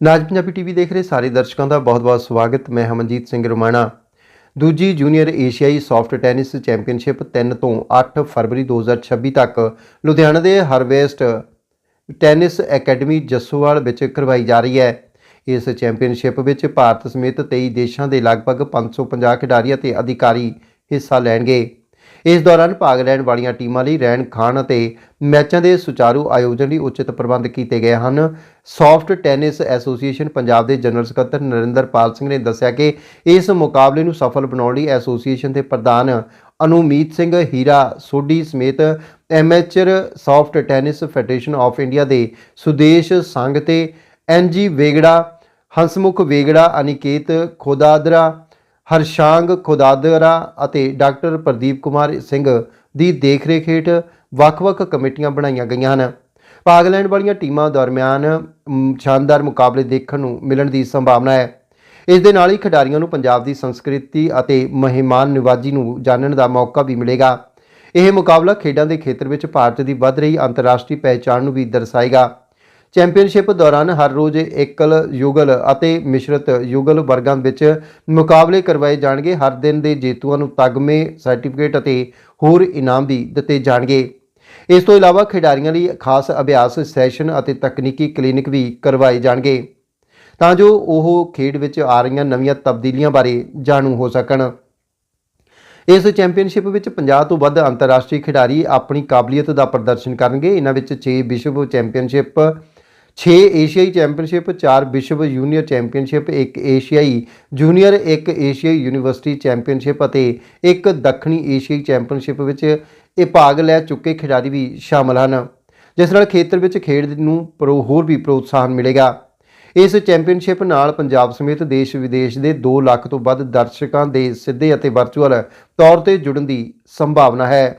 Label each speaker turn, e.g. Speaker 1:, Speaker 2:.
Speaker 1: ਨਾਜ Punjabi TV ਦੇਖ ਰਹੇ ਸਾਰੇ ਦਰਸ਼ਕਾਂ ਦਾ ਬਹੁਤ-ਬਹੁਤ ਸਵਾਗਤ। ਮੈਂ ਹਮਨਜੀਤ ਸਿੰਘ ਰਮਾਣਾ। ਦੂਜੀ ਜੂਨੀਅਰ ਏਸ਼ੀਆਈ ਸੌਫਟ ਟੈਨਿਸ ਚੈਂਪੀਅਨਸ਼ਿਪ 3 ਤੋਂ 8 ਫਰਵਰੀ 2026 ਤੱਕ ਲੁਧਿਆਣਾ ਦੇ ਹਰਵੈਸਟ ਟੈਨਿਸ ਅਕੈਡਮੀ ਜੱਸੋਵਾਲ ਵਿੱਚ ਕਰਵਾਈ ਜਾ ਰਹੀ ਹੈ। ਇਸ ਚੈਂਪੀਅਨਸ਼ਿਪ ਵਿੱਚ ਭਾਰਤ ਸਮੇਤ 23 ਦੇਸ਼ਾਂ ਦੇ ਲਗਭਗ 550 ਖਿਡਾਰੀ ਅਤੇ ਅਧਿਕਾਰੀ ਹਿੱਸਾ ਲੈਣਗੇ। ਇਸ ਦੌਰਾਨ ਭਾਗ ਲੈਣ ਵਾਲੀਆਂ ਟੀਮਾਂ ਲਈ ਰਹਿਣ ਖਾਣ ਅਤੇ ਮੈਚਾਂ ਦੇ ਸੁਚਾਰੂ ਆਯੋਜਨ ਲਈ ਉਚਿਤ ਪ੍ਰਬੰਧ ਕੀਤੇ ਗਏ ਹਨ। ਸੌਫਟ ਟੈਨਿਸ ਐਸੋਸੀਏਸ਼ਨ ਪੰਜਾਬ ਦੇ ਜਨਰਲ ਸਕੱਤਰ ਨਰਿੰਦਰਪਾਲ ਸਿੰਘ ਨੇ ਦੱਸਿਆ ਕਿ ਇਸ ਮੁਕਾਬਲੇ ਨੂੰ ਸਫਲ ਬਣਾਉਣ ਲਈ ਐਸੋਸੀਏਸ਼ਨ ਦੇ ਪ੍ਰਧਾਨ ਅਨੁਮੀਤ ਸਿੰਘ, ਹੀਰਾ ਸੋਢੀ ਸਮੇਤ ਐਮਐਚਰ soft tennis federation of India ਦੇ ਸੁਦੇਸ਼ ਸੰਘ ਤੇ ਐਨਜੀ ਵੇਗੜਾ, ਹੰਸਮੁਖ ਵੇਗੜਾ, ਅਨਿਕੇਤ ਖੋਦਾਦਰਾ ਹਰਸ਼ਾਂਗ ਖੁਦਾਦਰਾ ਅਤੇ ਡਾਕਟਰ ਪ੍ਰਦੀਪ ਕੁਮਾਰ ਸਿੰਘ ਦੀ ਦੇਖਰੇਖ ਹੇਠ ਵੱਖ-ਵੱਖ ਕਮੇਟੀਆਂ ਬਣਾਈਆਂ ਗਈਆਂ ਹਨ। ਭਾਗ ਲੈਣ ਵਾਲੀਆਂ ਟੀਮਾਂ ਦਰਮਿਆਨ ਸ਼ਾਨਦਾਰ ਮੁਕਾਬਲੇ ਦੇਖਣ ਨੂੰ ਮਿਲਣ ਦੀ ਸੰਭਾਵਨਾ ਹੈ। ਇਸ ਦੇ ਨਾਲ ਹੀ ਖਿਡਾਰੀਆਂ ਨੂੰ ਪੰਜਾਬ ਦੀ ਸੰਸਕ੍ਰਿਤੀ ਅਤੇ ਮਹਿਮਾਨ ਨਿਵਾਜੀ ਨੂੰ ਜਾਣਨ ਦਾ ਮੌਕਾ ਵੀ ਮਿਲੇਗਾ। ਇਹ ਮੁਕਾਬਲਾ ਖੇਡਾਂ ਦੇ ਖੇਤਰ ਵਿੱਚ ਭਾਰਤ ਦੀ ਵੱਧ ਰਹੀ ਅੰਤਰਰਾਸ਼ਟਰੀ ਪਹਿਚਾਣ ਨੂੰ ਵੀ ਦਰਸਾਏਗਾ। ਚੈਂਪੀਅਨਸ਼ਿਪ ਦੌਰਾਨ ਹਰ ਰੋਜ਼ ਏਕਲ, ਯੁਗਲ ਅਤੇ ਮਿਸ਼ਰਤ ਯੁਗਲ ਵਰਗਾਂ ਵਿੱਚ ਮੁਕਾਬਲੇ ਕਰਵਾਏ ਜਾਣਗੇ। ਹਰ ਦਿਨ ਦੇ ਜੇਤੂਆਂ ਨੂੰ ਤਗਮੇ, ਸਰਟੀਫਿਕੇਟ ਅਤੇ ਹੋਰ ਇਨਾਮ ਵੀ ਦਿੱਤੇ ਜਾਣਗੇ। ਇਸ ਤੋਂ ਇਲਾਵਾ ਖਿਡਾਰੀਆਂ ਲਈ ਖਾਸ ਅਭਿਆਸ, ਸੈਸ਼ਨ ਅਤੇ ਤਕਨੀਕੀ ਕਲੀਨਿਕ ਵੀ ਕਰਵਾਏ ਜਾਣਗੇ ਤਾਂ ਜੋ ਉਹ ਖੇਡ ਵਿੱਚ ਆ ਰਹੀਆਂ ਨਵੀਆਂ ਤਬਦੀਲੀਆਂ ਬਾਰੇ ਜਾਣੂ ਹੋ ਸਕਣ। ਇਸ ਚੈਂਪੀਅਨਸ਼ਿਪ ਵਿੱਚ 50 ਤੋਂ ਵੱਧ ਅੰਤਰਰਾਸ਼ਟਰੀ ਖਿਡਾਰੀ ਆਪਣੀ ਕਾਬਲੀਅਤ ਦਾ ਪ੍ਰਦਰਸ਼ਨ ਕਰਨਗੇ। ਇਹਨਾਂ ਵਿੱਚ 6 ਵਿਸ਼ਵ ਚੈਂਪੀਅਨਸ਼ਿਪ 6 ਏਸ਼ੀਆਈ ਚੈਂਪੀਅਨਸ਼ਿਪ 4 ਵਿਸ਼ਵ ਜੂਨੀਅਰ ਚੈਂਪੀਅਨਸ਼ਿਪ 1 ਏਸ਼ੀਆਈ ਜੂਨੀਅਰ 1 ਏਸ਼ੀਆਈ ਯੂਨੀਵਰਸਿਟੀ ਚੈਂਪੀਅਨਸ਼ਿਪ ਅਤੇ ਇੱਕ ਦੱਖਣੀ ਏਸ਼ੀਆਈ ਚੈਂਪੀਅਨਸ਼ਿਪ ਵਿੱਚ ਇਹ ਭਾਗ ਲੈ ਚੁੱਕੇ ਖਿਡਾਰੀ ਵੀ ਸ਼ਾਮਲ ਹਨ, ਜਿਸ ਨਾਲ ਖੇਤਰ ਵਿੱਚ ਖੇਡ ਨੂੰ ਪ੍ਰੋ, ਹੋਰ ਵੀ ਪ੍ਰੋਤਸਾਹਨ ਮਿਲੇਗਾ। ਇਸ ਚੈਂਪੀਅਨਸ਼ਿਪ ਨਾਲ ਪੰਜਾਬ ਸਮੇਤ ਦੇਸ਼ ਵਿਦੇਸ਼ ਦੇ 2 ਲੱਖ ਤੋਂ ਵੱਧ ਦਰਸ਼ਕਾਂ ਦੇ ਸਿੱਧੇ ਅਤੇ ਵਰਚੁਅਲ ਤੌਰ ਤੇ ਜੁੜਨ ਦੀ ਸੰਭਾਵਨਾ ਹੈ।